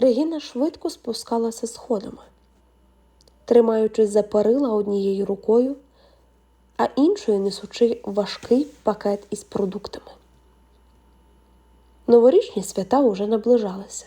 Регіна швидко спускалася сходами, тримаючись за перила однією рукою, а іншою несучи важкий пакет із продуктами. Новорічні свята уже наближалися.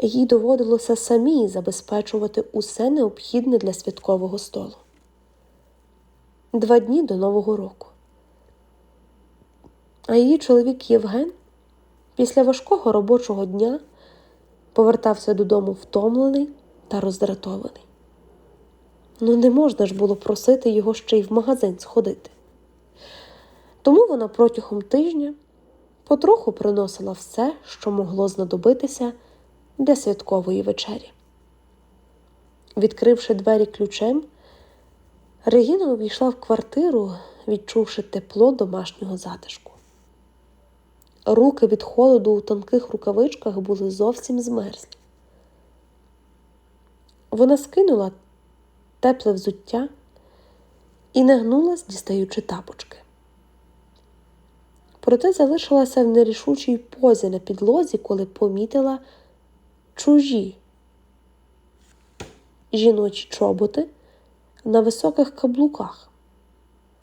Їй доводилося самій забезпечувати усе необхідне для святкового столу. Два дні до Нового року. А її чоловік Євген після важкого робочого дня повертався додому втомлений та роздратований. Ну, не можна ж було просити його ще й в магазин сходити. Тому вона протягом тижня потроху приносила все, що могло знадобитися для святкової вечері. Відкривши двері ключем, Регіна увійшла в квартиру, відчувши тепло домашнього затишку. Руки від холоду у тонких рукавичках були зовсім змерзлі. Вона скинула тепле взуття і нагнулась, дістаючи тапочки. Проте залишилася в нерішучій позі на підлозі, коли помітила чужі жіночі чоботи на високих каблуках,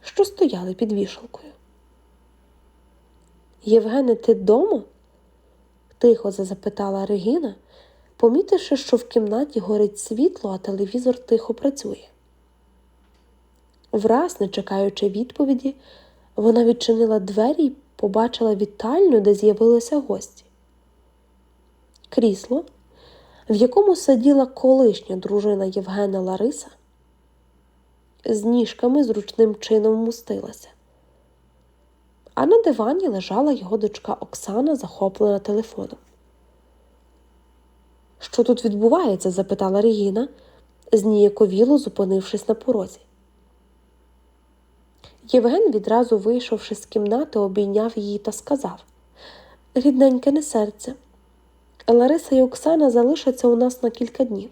що стояли під вішалкою. Євгене, ти вдома? тихо запитала Регіна, помітивши, що в кімнаті горить світло, а телевізор тихо працює. Враз, не чекаючи відповіді, вона відчинила двері і побачила вітальню, де з'явилися гості. Крісло, в якому сиділа колишня дружина Євгена Лариса, з ніжками зручним чином вмостилася. А на дивані лежала його дочка Оксана, захоплена телефоном. Що тут відбувається? запитала Регіна, зніяковіло зупинившись на порозі. Євген, відразу вийшовши з кімнати, обійняв її та сказав Рідненьке не серце. Лариса і Оксана залишаться у нас на кілька днів.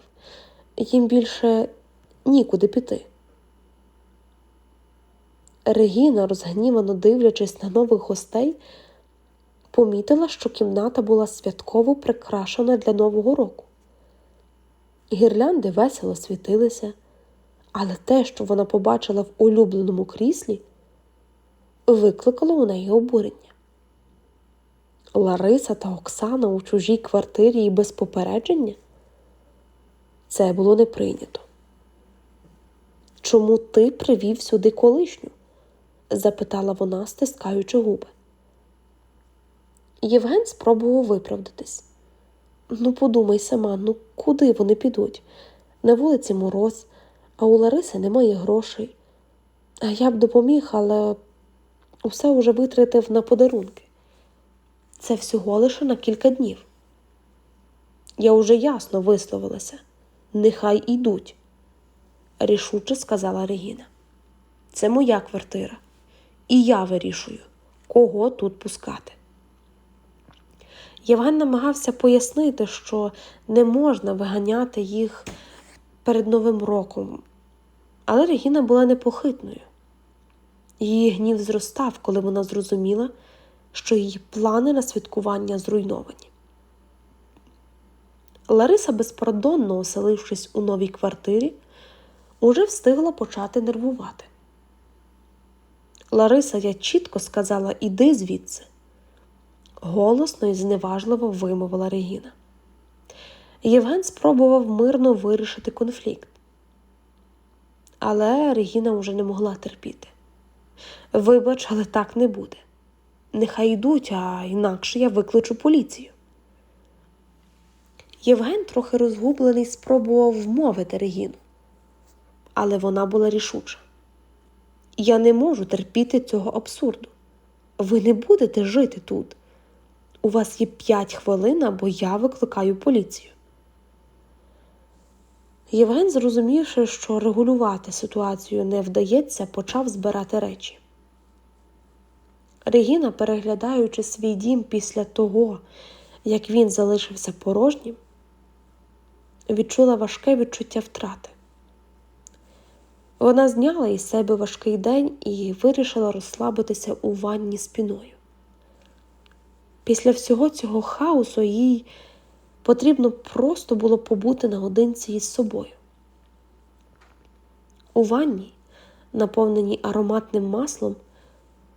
Їм більше нікуди піти. Регіна, розгнівано дивлячись на нових гостей, помітила, що кімната була святково прикрашена для Нового року. Гірлянди весело світилися, але те, що вона побачила в улюбленому кріслі, викликало у неї обурення. Лариса та Оксана у чужій квартирі і без попередження це було не прийнято. Чому ти привів сюди колишню? Запитала вона, стискаючи губи. Євген спробував виправдатись. Ну, подумай сама, ну куди вони підуть? На вулиці мороз, а у Лариси немає грошей. А я б допоміг, але усе уже витратив на подарунки. Це всього лише на кілька днів. Я уже ясно висловилася. Нехай ідуть, рішуче сказала Регіна. Це моя квартира, і я вирішую, кого тут пускати. Євген намагався пояснити, що не можна виганяти їх перед Новим роком, але Регіна була непохитною. Її гнів зростав, коли вона зрозуміла, що її плани на святкування зруйновані. Лариса, безпардонно оселившись у новій квартирі, уже встигла почати нервувати. Лариса, я чітко сказала іди звідси, голосно і зневажливо вимовила Регіна. Євген спробував мирно вирішити конфлікт. Але Регіна вже не могла терпіти. Вибач, але так не буде. Нехай йдуть, а інакше я викличу поліцію. Євген, трохи розгублений, спробував вмовити Регіну, але вона була рішуча. Я не можу терпіти цього абсурду. Ви не будете жити тут. У вас є п'ять хвилин, або я викликаю поліцію. Євген, зрозумівши, що регулювати ситуацію не вдається, почав збирати речі. Регіна, переглядаючи свій дім після того, як він залишився порожнім, відчула важке відчуття втрати. Вона зняла із себе важкий день і вирішила розслабитися у ванні спіною. Після всього цього хаосу їй Потрібно просто було побути наодинці із собою. У ванні, наповненій ароматним маслом,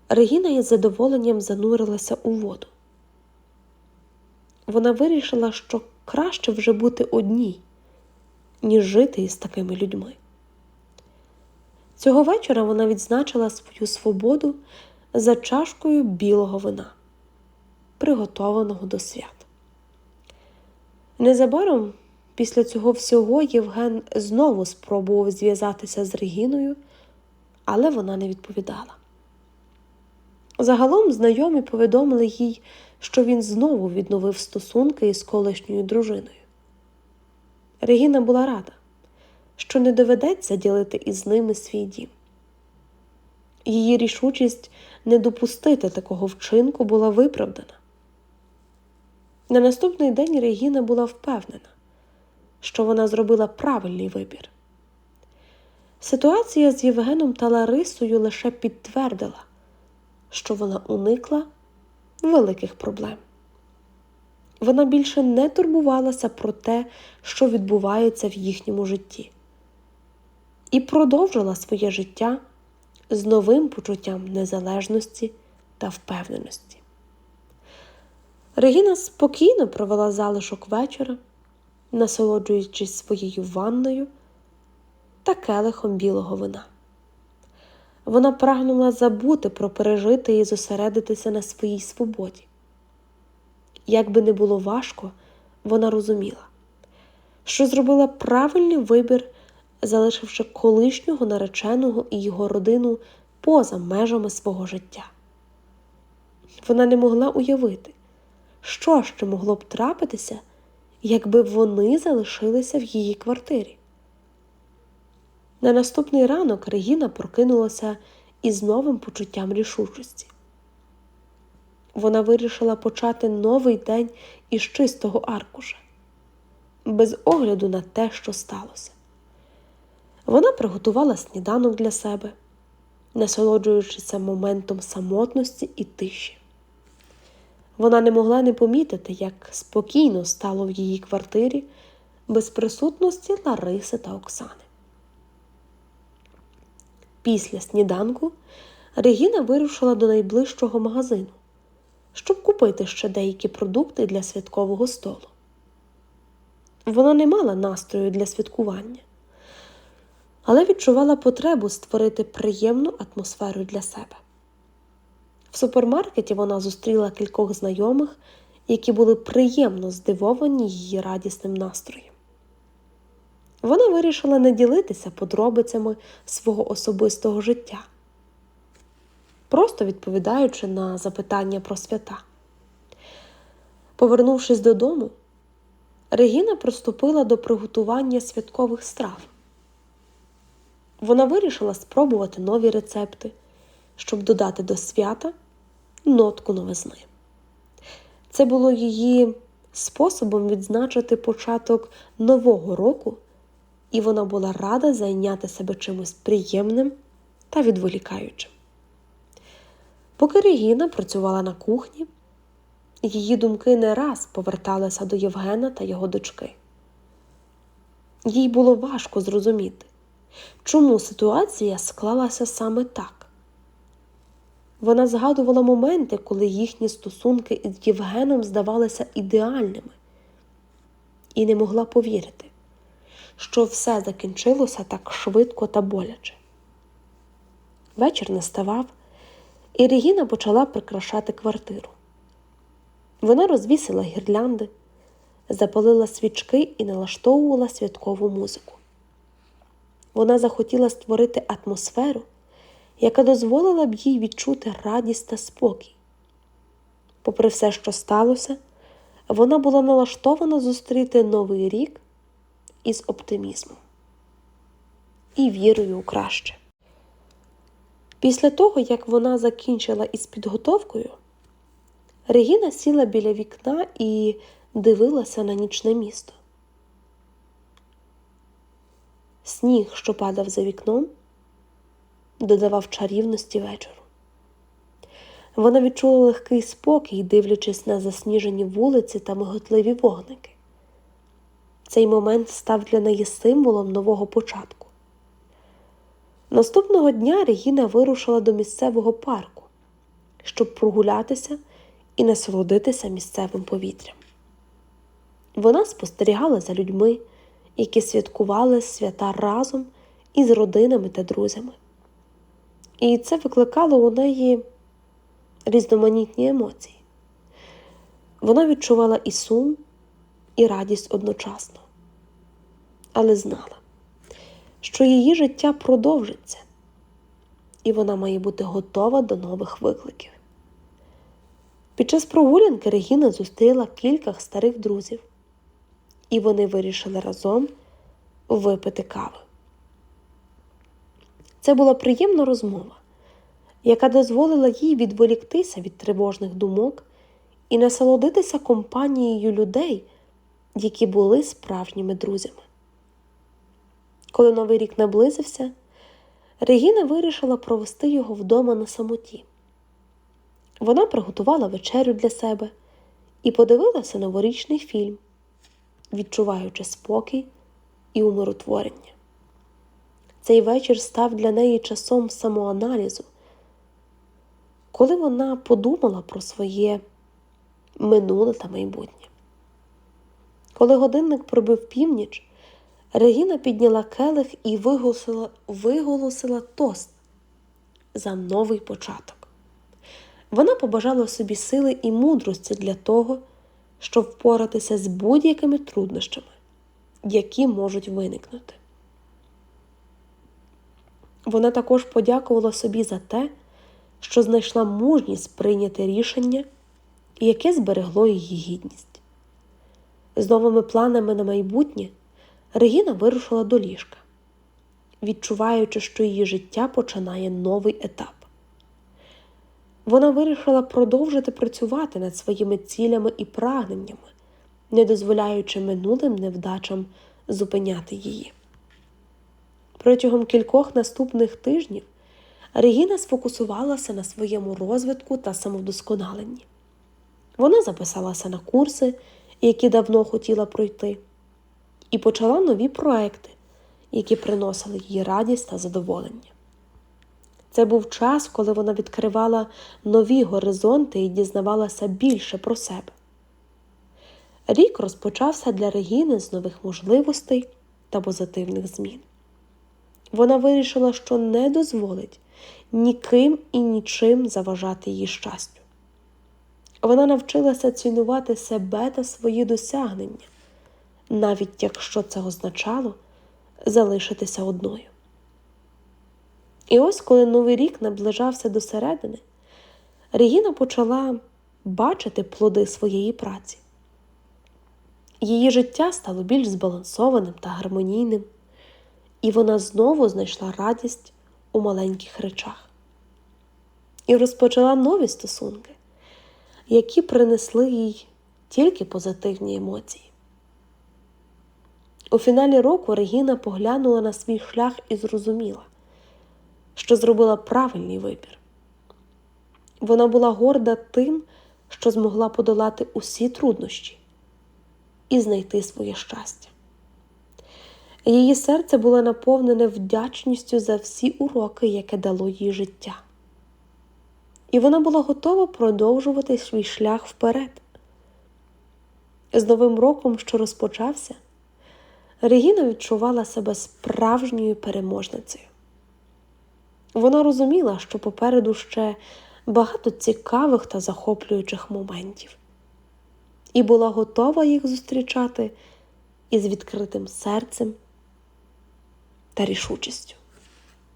Регіна із задоволенням занурилася у воду. Вона вирішила, що краще вже бути одній, ніж жити із такими людьми. Цього вечора вона відзначила свою свободу за чашкою білого вина, приготованого до свят. Незабаром після цього всього Євген знову спробував зв'язатися з Регіною, але вона не відповідала. Загалом знайомі повідомили їй, що він знову відновив стосунки із колишньою дружиною. Регіна була рада, що не доведеться ділити із ними свій дім. Її рішучість не допустити такого вчинку була виправдана. На наступний день Регіна була впевнена, що вона зробила правильний вибір. Ситуація з Євгеном та Ларисою лише підтвердила, що вона уникла великих проблем. Вона більше не турбувалася про те, що відбувається в їхньому житті, і продовжила своє життя з новим почуттям незалежності та впевненості. Регіна спокійно провела залишок вечора, насолоджуючись своєю ванною та келихом білого вина. Вона прагнула забути про пережити і зосередитися на своїй свободі. Як би не було важко, вона розуміла, що зробила правильний вибір, залишивши колишнього нареченого і його родину поза межами свого життя. Вона не могла уявити, що ще могло б трапитися, якби вони залишилися в її квартирі. На наступний ранок Регіна прокинулася із новим почуттям рішучості. Вона вирішила почати новий день із чистого аркуша, без огляду на те, що сталося. Вона приготувала сніданок для себе, насолоджуючися моментом самотності і тиші. Вона не могла не помітити, як спокійно стало в її квартирі без присутності Лариси та Оксани. Після сніданку Регіна вирушила до найближчого магазину, щоб купити ще деякі продукти для святкового столу. Вона не мала настрою для святкування, але відчувала потребу створити приємну атмосферу для себе. В супермаркеті вона зустріла кількох знайомих, які були приємно здивовані її радісним настроєм. Вона вирішила не ділитися подробицями свого особистого життя, просто відповідаючи на запитання про свята. Повернувшись додому, Регіна приступила до приготування святкових страв. Вона вирішила спробувати нові рецепти, щоб додати до свята нотку новизни. Це було її способом відзначити початок нового року і вона була рада зайняти себе чимось приємним та відволікаючим. Поки Регіна працювала на кухні, її думки не раз поверталися до Євгена та його дочки. Їй було важко зрозуміти, чому ситуація склалася саме так. Вона згадувала моменти, коли їхні стосунки із Євгеном здавалися ідеальними, і не могла повірити, що все закінчилося так швидко та боляче. Вечір не ставав, і Регіна почала прикрашати квартиру. Вона розвісила гірлянди, запалила свічки і налаштовувала святкову музику. Вона захотіла створити атмосферу, яка дозволила б їй відчути радість та спокій. Попри все, що сталося, вона була налаштована зустріти новий рік із оптимізмом і вірою у краще. Після того, як вона закінчила із підготовкою, Регіна сіла біля вікна і дивилася на нічне місто. Сніг, що падав за вікном, додавав чарівності вечору. Вона відчула легкий спокій, дивлячись на засніжені вулиці та миготливі вогники. Цей момент став для неї символом нового початку. Наступного дня Регіна вирушила до місцевого парку, щоб прогулятися і насолодитися місцевим повітрям. Вона спостерігала за людьми, які святкували свята разом із родинами та друзями. І це викликало у неї різноманітні емоції. Вона відчувала і сум, і радість одночасно, але знала, що її життя продовжиться, і вона має бути готова до нових викликів. Під час прогулянки Регіна зустріла кілька старих друзів, і вони вирішили разом випити кави. Це була приємна розмова, яка дозволила їй відволіктися від тривожних думок і насолодитися компанією людей, які були справжніми друзями. Коли новий рік наблизився, Регіна вирішила провести його вдома на самоті. Вона приготувала вечерю для себе і подивилася новорічний фільм, відчуваючи спокій і умиротворення. Цей вечір став для неї часом самоаналізу, коли вона подумала про своє минуле та майбутнє. Коли годинник пробив північ, Регіна підняла келих і виголосила, виголосила тост за новий початок. Вона побажала собі сили і мудрості для того, щоб впоратися з будь-якими труднощами, які можуть виникнути. Вона також подякувала собі за те, що знайшла мужність прийняти рішення, яке зберегло її гідність. З новими планами на майбутнє Регіна вирушила до ліжка, відчуваючи, що її життя починає новий етап. Вона вирішила продовжити працювати над своїми цілями і прагненнями, не дозволяючи минулим невдачам зупиняти її. Протягом кількох наступних тижнів Регіна сфокусувалася на своєму розвитку та самовдосконаленні. Вона записалася на курси, які давно хотіла пройти, і почала нові проекти, які приносили їй радість та задоволення. Це був час, коли вона відкривала нові горизонти і дізнавалася більше про себе. Рік розпочався для Регіни з нових можливостей та позитивних змін. Вона вирішила, що не дозволить ніким і нічим заважати її щастю. Вона навчилася цінувати себе та свої досягнення, навіть якщо це означало залишитися одною. І ось, коли новий рік наближався до середини, Регіна почала бачити плоди своєї праці. Її життя стало більш збалансованим та гармонійним, і вона знову знайшла радість у маленьких речах і розпочала нові стосунки, які принесли їй тільки позитивні емоції. У фіналі року Регіна поглянула на свій шлях і зрозуміла, що зробила правильний вибір. Вона була горда тим, що змогла подолати усі труднощі і знайти своє щастя. Її серце було наповнене вдячністю за всі уроки, яке дало їй життя. І вона була готова продовжувати свій шлях вперед. З Новим роком, що розпочався, Регіна відчувала себе справжньою переможницею. Вона розуміла, що попереду ще багато цікавих та захоплюючих моментів, і була готова їх зустрічати із відкритим серцем та рішучістю.